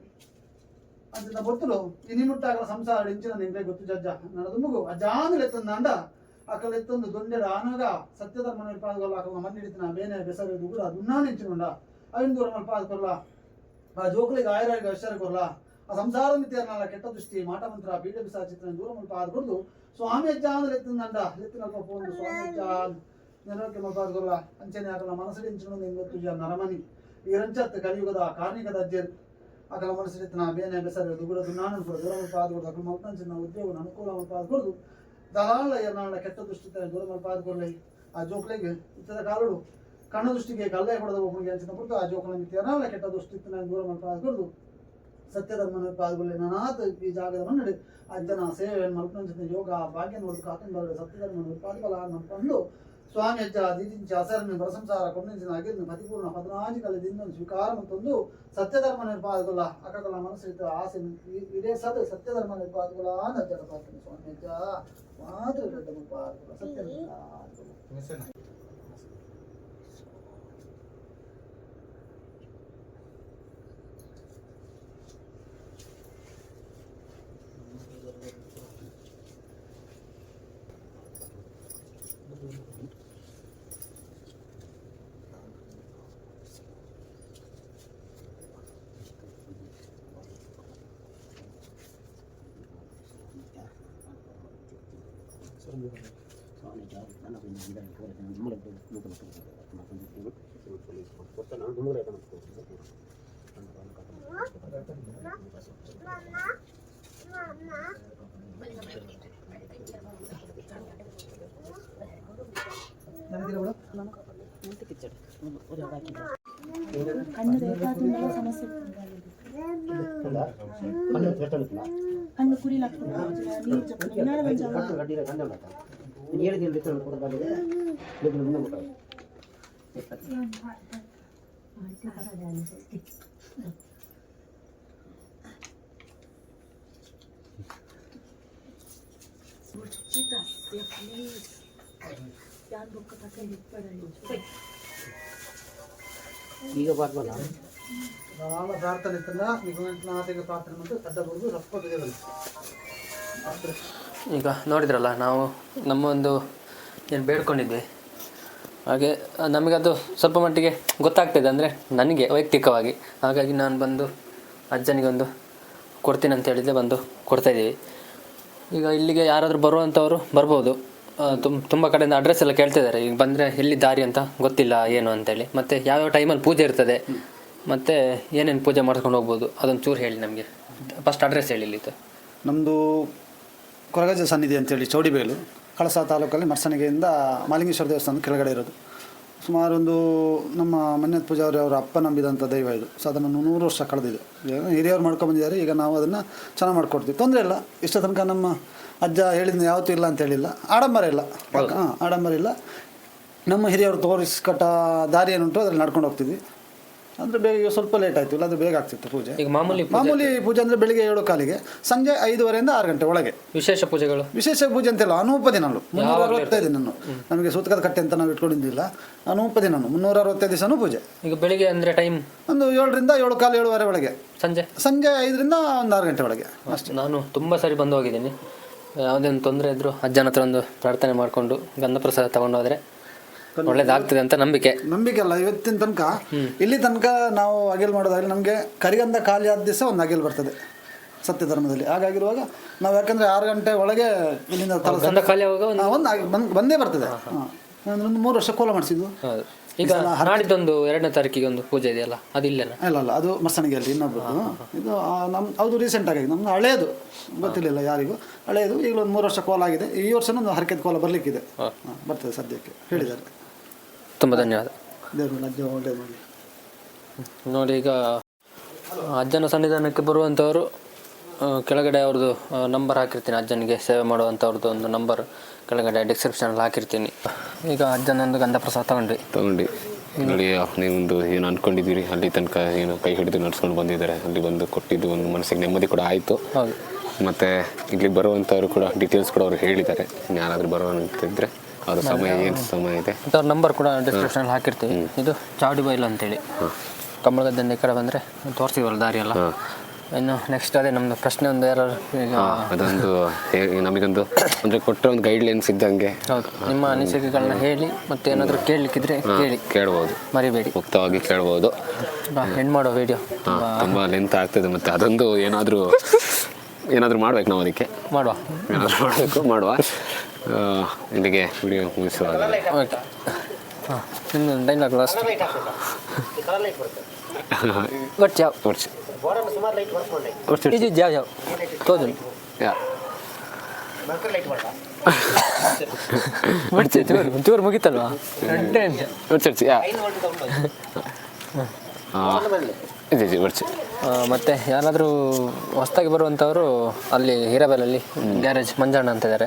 ಅಂಚಿನ ಬೊತ್ತುಲು ಇನಿ ಮುಟ್ಟಾಗಲ ಸಂಸಾರ ಇಂಚಿನ ನಿಂಗೆ ಗೊತ್ತು, ಜಜ್ಜ. ನನ್ನ ಅಜ್ಜ ಅಜಾಂದ್ರೆ ಎತ್ತಂದ ಅಕಲ್ ಎತ್ತೊಂದು ದೊಂಡೆಡ ಆನಗ ಸತ್ಯಧರ್ಮ ನಿರ್ಪಾದಗೊಲ್ಲ ಅಕಲ ಮಣ್ಣಿಡಿತಿನ ಬೇನೆ ಬೆಸರು ದುಗುಡ ದುನ್ನಾಣ ಇಂಚಿನುಂಡ ಅವಿನ ದೂರ ಮಲ್ಪಾದ ಕೊಲ್ಲ ಆ ಜೋಕುಲಿಗೆ ಆಯುರ್ವೇದ ವಿಚಾರ ಕೊಲ್ಲ ಆ ಸಂಸಾರ ಮಿತಿಯರ್ನಲ್ಲ ಕೆಟ್ಟ ದೃಷ್ಟಿ ಮಾಟ ಮಂತ್ರ ಪೀಠ ಬಿಸಾ ಚಿತ್ರ ದೂರ ಮಲ್ಪಾದ ಕೊಡ್ದು ಸ್ವಾಮಿ ಅಜ್ಜ ಅಂದ್ರೆ ಎತ್ತಂದಂಡ ಎತ್ತಿನ ಒಂದು ಸ್ವಾಮಿ ಅಜ್ಜ ನೆನಕ್ಕೆ ಮಲ್ಪಾದ ಕೊಲ್ಲ ಅಂಚನೆ ಅಕಲ ಮನಸ್ಸಲ್ಲಿ ಇಂಚಿನ ನಿಂಗೊತ್ತು ಜ ನರಮನಿ ಈ ರಂಚತ್ ಕಲಿಯುಗದ ಕಾರ್ಣಿಕದ ಅಜ್ಜರು ಅಕಲ ಮನಸ್ಸಿನ ಬೇನೆ ಬೆಸರು ದುಗುಡ ದುನ್ನಾನ ಕೂಡ ದೂರ ಮಲ್ಪಾದ ಅಕಲ ಮಲ್ಪಂಚಿನ ಉದ್ಯೋಗ ಅನುಕೂಲ ಮಲ್ಪಾದ ಕೊಡ್ದು ದಲಾಲ ಎನ್ನಾಳ ಕೆಟ್ಟ ದೃಷ್ಟಿ ದೂರ ಮಲ್ಪಾದ ಕೊಡ್ಲಿ ಆ ಜೋಕ್ಲಿಗೆ ಇತರ ಕಾಲುಡು. ಕಣ್ಣ ದೃಷ್ಟಿಗೆ ಕಲ್ಲೇ ಹೊಡೆದ ಒಬ್ಬನಿಗೆ ಅಂಚಿನ ಬಿಟ್ಟು ಆ ಜೋಕಲ ಮಿತಿ ಎನ್ನಾಳ ಕೆಟ್ಟ ದೃಷ್ಟಿ ದೂರ ಮಲ್ಪಾದ ಕೊಡ್ದು. ಸತ್ಯಧರ್ಮ ಪಾಲ್ಗೊಳ್ಳಿ. ನಾನಾದ ಈ ಜಾಗದ ನಡೆ. ಅಜ್ಜನ ಸೇವೆ ಮಲ್ಪಂಚಿನ ಯೋಗ, ಭಾಗ್ಯ ನೋಡು ಕಾತಂಬರ ಸತ್ಯಧರ್ಮ ಪಾಲ್ಗೊಳ ಮಲ್ಪಂಡು ಸ್ವಾಮಿ ಅಜ್ಜ ದಿದಿಂಚ ಹಸರನ್ನು ಬರಸಂಸಾರ ಕೊಂಡಿನ ಅಗಿರ್ನ ಪತಿಪೂರ್ಣ ಪದನಾಜಿ ದಿನ ಸ್ವೀಕಾರ ಮತ್ತೊಂದು ಸತ್ಯಧರ್ಮ ನಿರ್ಪಾದಗೊಲ್ಲ ಅಕ್ಕಗಳ ಮನಸ್ಸಿಟ್ಟು ಆಸೆ ಇದೇ ಸದ ಸತ್ಯಧರ್ಮ ನಿರ್ಪಾದಗೊಲ್ಲ ಅಜ್ಜನ ಪ್ರಾರ್ಥನೆ ಸ್ವಾಮಿ ಅಜ್ಜ. ಮಾತ್ರ ದೊಡ್ಡ ನಿರ್ಪಾದಗೊಲ್ಲ ಸತ್ಯ ನಿರ್ಪಾದಗೊಲ್ಲ. ನನಗಿರೋ ಬಿಡು. ಕಣ್ಣು ಈಗ ಬರ್ಬೋದಾ ರಾಮ ಪ್ರಾರ್ಥನೆ ತನ್ನ ನಿಗಮನಾಥಿಗೆ ಪ್ರಾರ್ಥನೆ ಮತ್ತು ಅಡ್ಡ ಬರುದು ರಕ್ತ ಈಗ ನೋಡಿದ್ರಲ್ಲ, ನಾವು ನಮ್ಮ ಒಂದು ಏನು ಬೇಡ್ಕೊಂಡಿದ್ವಿ. ಹಾಗೆ ನಮಗದು ಸ್ವಲ್ಪ ಮಟ್ಟಿಗೆ ಗೊತ್ತಾಗ್ತಿದೆ ಅಂದರೆ ನನಗೆ ವೈಯಕ್ತಿಕವಾಗಿ. ಹಾಗಾಗಿ ನಾನು ಬಂದು ಅಜ್ಜನಿಗೊಂದು ಕೊಡ್ತೀನಿ ಅಂತ ಹೇಳಿದ್ರೆ ಬಂದು ಕೊಡ್ತಾಯಿದ್ದೀವಿ ಈಗ ಇಲ್ಲಿಗೆ ಯಾರಾದರೂ ಬರುವಂಥವ್ರು ಬರ್ಬೋದು. ತುಂಬ ತುಂಬ ಕಡೆಯಿಂದ ಅಡ್ರೆಸ್ ಎಲ್ಲ ಕೇಳ್ತಿದ್ದಾರೆ. ಈಗ ಬಂದರೆ ಎಲ್ಲಿ ದಾರಿ ಅಂತ ಗೊತ್ತಿಲ್ಲ ಏನು ಅಂತೇಳಿ. ಮತ್ತು ಯಾವ್ಯಾವ ಟೈಮಲ್ಲಿ ಪೂಜೆ ಇರ್ತದೆ, ಮತ್ತು ಏನೇನು ಪೂಜೆ ಮಾಡ್ಕೊಂಡು ಹೋಗ್ಬೋದು, ಅದೊಂದು ಚೂರು ಹೇಳಿ ನಮಗೆ. ಫಸ್ಟ್ ಅಡ್ರೆಸ್ ಹೇಳಿ ಇಲ್ಲಿತ್ತು ನಮ್ಮದು ಕೊರಗಜ್ಜ ಸನ್ನಿಧಿ ಅಂತೇಳಿ ಚೌಡಿಬೇಲು ಕಳಸ ತಾಲೂಕಲ್ಲಿ ಮರ್ಸನಿಗೆಯಿಂದ ಮಾಲಿಂಗೇಶ್ವರ ದೇವಸ್ಥಾನ ಕೆಳಗಡೆ ಇರೋದು. ಸುಮಾರು ಒಂದು ನಮ್ಮ ಮನ್ಯತ್ ಪೂಜಾರಿ ಅವರ ಅಪ್ಪ ನಂಬಿದಂಥ ದೈವ ಇದು. ಸಾಧಾರಣ ನೂರು ವರ್ಷ ಕಳೆದಿದೆ. ಈಗ ಹಿರಿಯರು ಮಾಡ್ಕೊಂಬಂದಿದ್ದಾರೆ ಈಗ ನಾವು ಅದನ್ನು ಚೆನ್ನಾಗಿ ಮಾಡ್ಕೊಡ್ತೀವಿ. ತೊಂದರೆ ಇಲ್ಲ. ಇಷ್ಟ ತನಕ ನಮ್ಮ ಅಜ್ಜ ಹೇಳಿದ್ದು ಯಾವತ್ತೂ ಇಲ್ಲ ಅಂತ ಹೇಳಿಲ್ಲ. ಆಡಂಬರ ಇಲ್ಲ. ಹಾಂ ಆಡಂಬರ ಇಲ್ಲ. ನಮ್ಮ ಹಿರಿಯರು ತೋರಿಸ್ಕೊಟ್ಟ ದಾರಿ ಏನುಂಟು ಅದರಲ್ಲಿ ನಡ್ಕೊಂಡು ಹೋಗ್ತಿದ್ವಿ. ಅಂದರೆ ಬೇಗ ಸ್ವಲ್ಪ ಲೇಟ್ ಆಯಿತು ಇಲ್ಲಾಂದರೆ ಬೇಗ ಆಗ್ತಿತ್ತು ಪೂಜೆ. ಈಗ ಮಾಮೂಲಿ ಮಾಮೂಲಿ ಪೂಜೆ ಅಂದರೆ ಬೆಳಿಗ್ಗೆ ಏಳು ಕಾಲಿಗೆ ಸಂಜೆ ಐದುವರೆಯಿಂದ ಆರು ಗಂಟೆ ಒಳಗೆ. ವಿಶೇಷ ಪೂಜೆಗಳು? ವಿಶೇಷ ಪೂಜೆ ಅಂತಿಲ್ಲ ಅನೂಪ ದಿನಗಳು. ಮುನ್ನೂರ ಅರವತ್ತೈದು ನಾನು ನಮಗೆ ಸೂತಕದ ಕಟ್ಟೆ ಅಂತ ನಾವು ಇಟ್ಕೊಂಡಿದ್ದಿಲ್ಲ. ಅನೂಪ ದಿನ ಮುನ್ನೂರ ಅರವತ್ತೈದು ದಿವಸನೂ ಪೂಜೆ. ಈಗ ಬೆಳಿಗ್ಗೆ ಅಂದರೆ ಟೈಮ್ ಒಂದು ಏಳರಿಂದ ಏಳು ಕಾಲು ಏಳುವರೆ ಒಳಗೆ. ಸಂಜೆ? ಸಂಜೆ ಐದರಿಂದ ಒಂದು ಆರು ಗಂಟೆ ಒಳಗೆ. ಅಷ್ಟೇ ನಾನು ತುಂಬ ಸರಿ ಬಂದು ಹೋಗಿದ್ದೀನಿ. ಯಾವುದೇ ಒಂದು ತೊಂದರೆ ಇದ್ದರೂ ಅಜ್ಜನ ಹತ್ರ ಒಂದು ಪ್ರಾರ್ಥನೆ ಮಾಡಿಕೊಂಡು ಗಂಧಪ್ರಸಾದ ತೊಗೊಂಡೋದ್ರೆ ಒಳ್ಳೇದಾಗ್ತದೆ ಅಂತ ನಂಬಿಕೆ. ನಂಬಿಕೆ ಅಲ್ಲ ಇವತ್ತಿನ ತನಕ. ಇಲ್ಲಿ ತನಕ ನಾವು ಅಗಿಲ್ ಮಾಡೋದಾಗಲಿ ನಮಗೆ ಕರಿಗಂಧ ಖಾಲಿ ಆದ ದಿವಸ ಒಂದು ಅಗಿಲ್ ಬರ್ತದೆ ಸತ್ಯ ಧರ್ಮದಲ್ಲಿ ಹಾಗಾಗಿರುವಾಗ ನಾವು ಯಾಕಂದ್ರೆ ಆರು ಗಂಟೆ ಒಳಗೆ ಇಲ್ಲಿಂದ ಗಂಧ ಖಾಲಿ ಆಗುವಾಗ ಒಂದು ಬಂದೇ ಬರ್ತದೆ. ಒಂದು ಮೂರು ವರ್ಷ ಕೋಲ ಮಾಡಿಸಿದ್ದು. ಈಗ ನಾಡಿದ್ದೊಂದು ಎರಡನೇ ತಾರೀಕಿಗೆ ಒಂದು ಪೂಜೆ ಇದೆಯಲ್ಲ ಅದು ಇಲ್ಲೇನ? ಇಲ್ಲ ಅಲ್ಲ ಅದು ಮಸಣಿಗೆಯಲ್ಲಿ ಇನ್ನೊಬ್ಬರು ಇದು ನಮ್ಮ ಅದು ರೀಸೆಂಟ್ ಆಗಿ ನಮ್ದು ಹಳೆಯದು ಗೊತ್ತಿರಲಿಲ್ಲ ಯಾರಿಗೂ. ಹಳೆಯದು ಈಗ ಒಂದು ಮೂರು ವರ್ಷ ಕೋಲ ಆಗಿದೆ. ಈ ವರ್ಷನೂ ಒಂದು ಹರಕೆದ ಕೋಲ ಬರಲಿಕ್ಕಿದೆ. ಬರ್ತದೆ ಸದ್ಯಕ್ಕೆ ಹೇಳಿದ್ದಾರೆ. ತುಂಬ ಧನ್ಯವಾದ. ದೇವ್ರ ಅಜ್ಜ ಒಳ್ಳೇದು ಮಾಡಿ ನೋಡಿ ಈಗ ಅಜ್ಜನ ಸನ್ನಿಧಾನಕ್ಕೆ ಬರುವಂಥವರು ಕೆಳಗಡೆ ಅವ್ರದ್ದು ನಂಬರ್ ಹಾಕಿರ್ತೀನಿ. ಅಜ್ಜನಿಗೆ ಸೇವೆ ಮಾಡುವಂಥವ್ರದ್ದು ಒಂದು ನಂಬರ್ ಕೆಳಗಡೆ ಡಿಸ್ಕ್ರಿಪ್ಷನಲ್ಲಿ ಹಾಕಿರ್ತೀನಿ. ಈಗ ಅಜ್ಜನೊಂದು ಗಂಧ ಪ್ರಸಾದ ತಗೊಂಡ್ವಿ ತಗೊಂಡು ನೋಡಿ ನೀವೊಂದು ಏನು ಅನ್ಕೊಂಡಿದ್ದೀರಿ? ಅಲ್ಲಿ ತನಕ ಏನು ಕೈ ಹಿಡಿದು ನಡ್ಸ್ಕೊಂಡು ಬಂದಿದ್ದಾರೆ. ಅಲ್ಲಿ ಬಂದು ಕೊಟ್ಟಿದ್ದು ಒಂದು ಮನಸ್ಸಿಗೆ ನೆಮ್ಮದಿ ಕೂಡ ಆಯಿತು. ಹೌದು. ಮತ್ತು ಇಲ್ಲಿಗೆ ಬರುವಂಥವ್ರು ಕೂಡ ಡೀಟೇಲ್ಸ್ ಕೂಡ ಅವ್ರು ಹೇಳಿದ್ದಾರೆ. ಯಾರಾದರೂ ಬರೋವಂತಿದ್ರೆ ಅವ್ರ ಸಮಯ ಏನು ಸಮಯ ಇದೆ? ಮತ್ತು ಅವ್ರ ನಂಬರ್ ಕೂಡ ಡಿಸ್ಕ್ರಿಪ್ಷನಲ್ಲಿ ಹಾಕಿರ್ತೀವಿ. ಇದು ಚಾವಡಿ ಬೈಲು ಅಂತೇಳಿ ಕಮಲಗದ್ದಿಂದ ಈ ಕಡೆ ಬಂದರೆ ತೋರಿಸಿದ್ವಲ್ಲ ದಾರಿ ಎಲ್ಲ. ಇನ್ನು ನೆಕ್ಸ್ಟ್ ಅದೇ ನಮ್ಮದು ಪ್ರಶ್ನೆ ಒಂದು ಯಾರು ಅದೊಂದು ನಮಗೊಂದು ಅಂದರೆ ಕೊಟ್ಟರೆ ಒಂದು ಗೈಡ್ಲೈನ್ಸ್ ಇದ್ದಂಗೆ. ಹೌದು. ನಿಮ್ಮ ಅನಿಸಿಕೆಗಳನ್ನ ಹೇಳಿ ಮತ್ತೆ ಏನಾದರೂ ಕೇಳಲಿಕ್ಕಿದ್ರೆ ಕೇಳಿ. ಕೇಳ್ಬೋದು. ಮರಿಬೇಡಿ. ಮುಕ್ತವಾಗಿ ಕೇಳ್ಬೋದು. ಹೆಣ್ಣು ಮಾಡೋ ವಿಡಿಯೋ ತುಂಬ ಲೆಂತ್ ಆಗ್ತದೆ ಮತ್ತು ಅದೊಂದು ಏನಾದರೂ ಏನಾದರೂ ಮಾಡ್ಬೇಕು ನಾವು ಅದಕ್ಕೆ. ಮಾಡುವ. ಏನಾದರೂ ಮಾಡಬೇಕು ಮಾಡುವ. ಇಲ್ಲಿಗೆ ವಿಡಿಯೋ ಮುಗಿಸುವಾಗ. ಓಕೆ ಹಾಂ ನಿಮ್ಮದು ಡೈಲಾಗ್ ಲಾಸ್ಟ್ ಬಟ್ ಜಾವ್ ತೋರಿಸಿ ಇದು ಜಾವ್ ಜಾವ್ ತೋದು ಯಾ. ಬಿಡ್ತಿ ಚೂರು ಚೂರು ಮುಗೀತಲ್ವಾ? ರೆಡ್ಡೆ ಯಾ. ಹಾಂ. ಇದೆ ಇದೆ ಮತ್ತೆ ಯಾರಾದರೂ ಹೊಸ್ದಾಗಿ ಬರುವಂಥವ್ರು ಅಲ್ಲಿ ಹೀರಾಬೆಲಲ್ಲಿ ಗ್ಯಾರೇಜ್ ಮಂಜಣ್ಣ ಅಂತ ಇದ್ದಾರೆ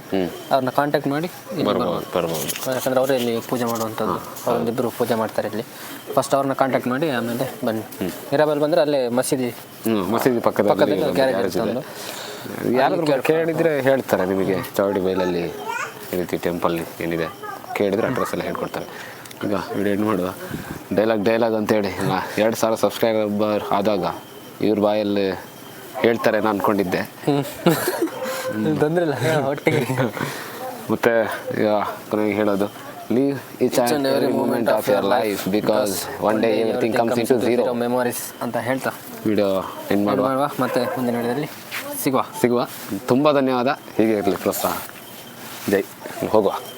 ಅವ್ರನ್ನ ಕಾಂಟ್ಯಾಕ್ಟ್ ಮಾಡಿ ಬರ್ಬೋದು ಬರ್ಬೋದು ಯಾಕಂದ್ರೆ ಅವರೇ ಇಲ್ಲಿ ಪೂಜೆ ಮಾಡುವಂಥದ್ದು ಅವರೊಂದಿಬ್ಬರು ಪೂಜೆ ಮಾಡ್ತಾರೆ ಇಲ್ಲಿ. ಫಸ್ಟ್ ಅವ್ರನ್ನ ಕಾಂಟ್ಯಾಕ್ಟ್ ಮಾಡಿ ಆಮೇಲೆ ಬನ್ನಿ. ಹೀರಾಬೆಲ್ ಬಂದರೆ ಅಲ್ಲೇ ಮಸೀದಿ ಮಸೀದಿ ಪಕ್ಕದಲ್ಲಿ ಒಂದು. ಗ್ಯಾರೇಜ್. ಇರ್ತದೆ ಕೇಳಿದ್ರೆ ಹೇಳ್ತಾರೆ ನಿಮಗೆ ಚೌಡಿ ಬೈಲಲ್ಲಿ ಈ ರೀತಿ ಟೆಂಪಲ್ ಏನಿದೆ. ಕೇಳಿದ್ರೆ ಅಡ್ರೆಸ್ ಎಲ್ಲ ಹೇಳ್ಕೊಡ್ತಾರೆ. ಈಗ ವಿಡಿಯೋ ಎಂಡ್ ಮಾಡುವ ಡೈಲಾಗ್ ಡೈಲಾಗ್ ಅಂತೇಳಿ. ಎರಡು ಸಾವಿರ ಸಬ್ಸ್ಕ್ರೈಬರ್ ಆದಾಗ ಇವ್ರ ಬಾಯಲ್ಲಿ ಹೇಳ್ತಾರೆ ನಾನು ಅಂದ್ಕೊಂಡಿದ್ದೆ ತೊಂದರೆ ಇಲ್ಲ ಒಟ್ಟಿಗೆ. ಮತ್ತು ಈಗ ಕೊನೆಗೆ ಹೇಳೋದು. Live each and every moment of your life because one day everything comes into zero memories ಅಂತ ಹೇಳ್ತಾ. ವಿಡಿಯೋ ಎಂಡ್ ಮಾಡುವ. ಮತ್ತೆ ಮುಂದಿನ ವಿಡಿಯೋದಲ್ಲಿ ಸಿಗುವ. ಸಿಗುವ. ತುಂಬ ಧನ್ಯವಾದ. ಹೀಗೆ ಇರಲಿ ಪ್ರೋತ್ಸಾಹ ಜೈ. ಹೋಗುವ.